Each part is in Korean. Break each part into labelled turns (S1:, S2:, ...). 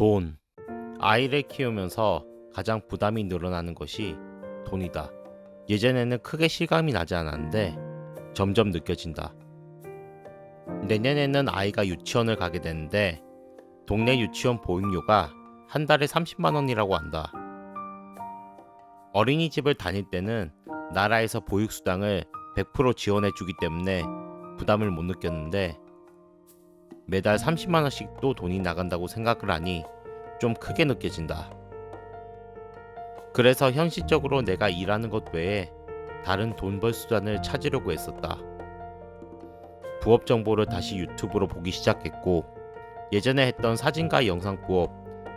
S1: 돈. 아이를 키우면서 가장 부담이 늘어나는 것이 돈이다. 예전에는 크게 실감이 나지 않았는데 점점 느껴진다. 내년에는 아이가 유치원을 가게 되는데 동네 유치원 보육료가 한 달에 30만 원이라고 한다. 어린이집을 다닐 때는 나라에서 보육수당을 100% 지원해 주기 때문에 부담을 못 느꼈는데 매달 30만 원씩 또 돈이 나간다고 생각을 하니 좀 크게 느껴진다. 그래서 현실적으로 내가 일하는 것 외에 다른 돈 벌 수단을 찾으려고 했었다. 부업 정보를 다시 유튜브로 보기 시작했고 예전에 했던 사진과 영상 부업,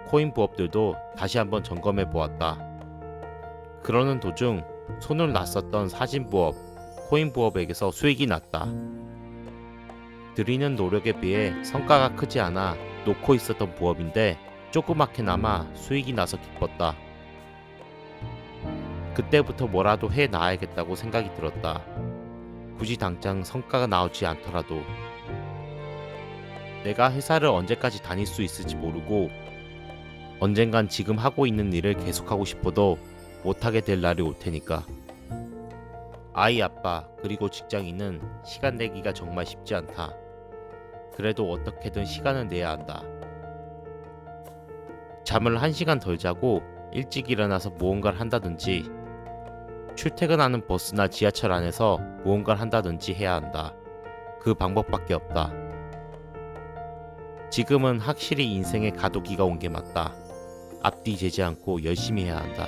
S1: 코인 부업들도 다시 한번 점검해 보았다. 그러는 도중 손을 놨었던 사진 부업, 코인 부업에게서 수익이 났다. 들이는 노력에 비해 성과가 크지 않아 놓고 있었던 부업인데 조그맣게나마 수익이 나서 기뻤다. 그때부터 뭐라도 해 나야겠다고 생각이 들었다. 굳이 당장 성과가 나오지 않더라도 내가 회사를 언제까지 다닐 수 있을지 모르고 언젠간 지금 하고 있는 일을 계속하고 싶어도 못하게 될 날이 올 테니까. 아이 아빠 그리고 직장인은 시간 내기가 정말 쉽지 않다. 그래도 어떻게든 시간을 내야 한다. 잠을 한 시간 덜 자고 일찍 일어나서 무언가를 한다든지 출퇴근하는 버스나 지하철 안에서 무언가를 한다든지 해야 한다. 그 방법밖에 없다. 지금은 확실히 인생의 가도기가 온 게 맞다. 앞뒤 재지 않고 열심히 해야 한다.